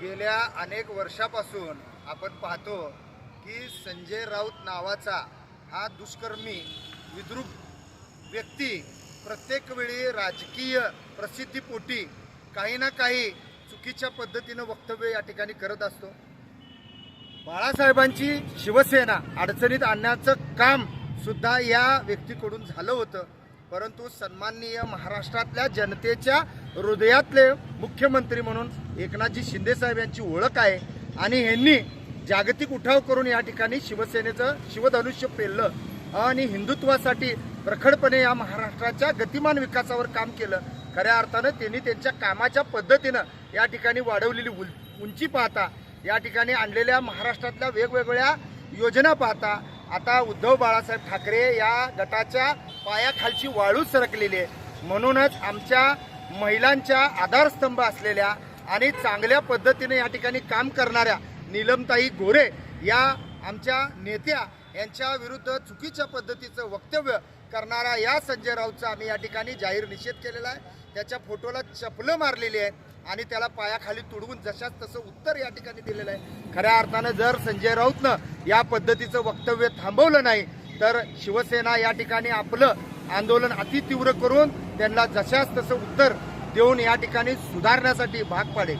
गेल्या अनेक वर्षापासून आपण पाहतो की संजय राऊत नावाचा हा दुष्कर्मी विद्रुप व्यक्ती प्रत्येक वेळी राजकीय प्रसिद्धीपोटी काही ना काही चुकीच्या पद्धतीनं वक्तव्य या ठिकाणी करत असतो. बाळासाहेबांची शिवसेना अडचणीत आणण्याचं काम सुद्धा या व्यक्तीकडून झालं होतं. परंतु सन्माननीय महाराष्ट्रातल्या जनतेच्या हृदयातले मुख्यमंत्री म्हणून एकनाथजी शिंदे साहेब यांची ओळख आहे. आणि ह्यांनी जागतिक उठाव करून या ठिकाणी शिवसेनेचं शिवधनुष्य पेललं आणि हिंदुत्वासाठी प्रखडपणे या महाराष्ट्राच्या गतिमान विकासावर काम केलं. खऱ्या अर्थानं त्यांनी त्यांच्या कामाच्या पद्धतीनं या ठिकाणी वाढवलेली उंची पाहता या ठिकाणी आणलेल्या महाराष्ट्रातल्या वेगवेगळ्या योजना पाहता आता उद्धव बाळासाहेब ठाकरे या गटाच्या पायाखालची वाळू सरकलेली आहे. म्हणूनच आमच्या महिलांच्या आधारस्तंभ असलेल्या आणि चांगल्या पद्धतीने या ठिकाणी काम करणाऱ्या नीलमताई गोरे या आमच्या नेत्या यांच्या विरुद्ध चुकीच्या पद्धतीचं वक्तव्य करणारा या संजय राऊतचा आम्ही या ठिकाणी जाहीर निषेध केलेला आहे. त्याच्या फोटोला चपलं मारलेली आहे आणि त्याला पायाखाली तुडवून जशाच तसं उत्तर या ठिकाणी दिलेलं आहे. खऱ्या अर्थानं जर संजय राऊतनं या पद्धतीचं वक्तव्य थांबवलं नाही तर शिवसेना या ठिकाणी आपलं आंदोलन अतितीव्र करून त्यांना जशाच तसं उत्तर देऊन या ठिकाणी सुधारण्यासाठी भाग पाडेल.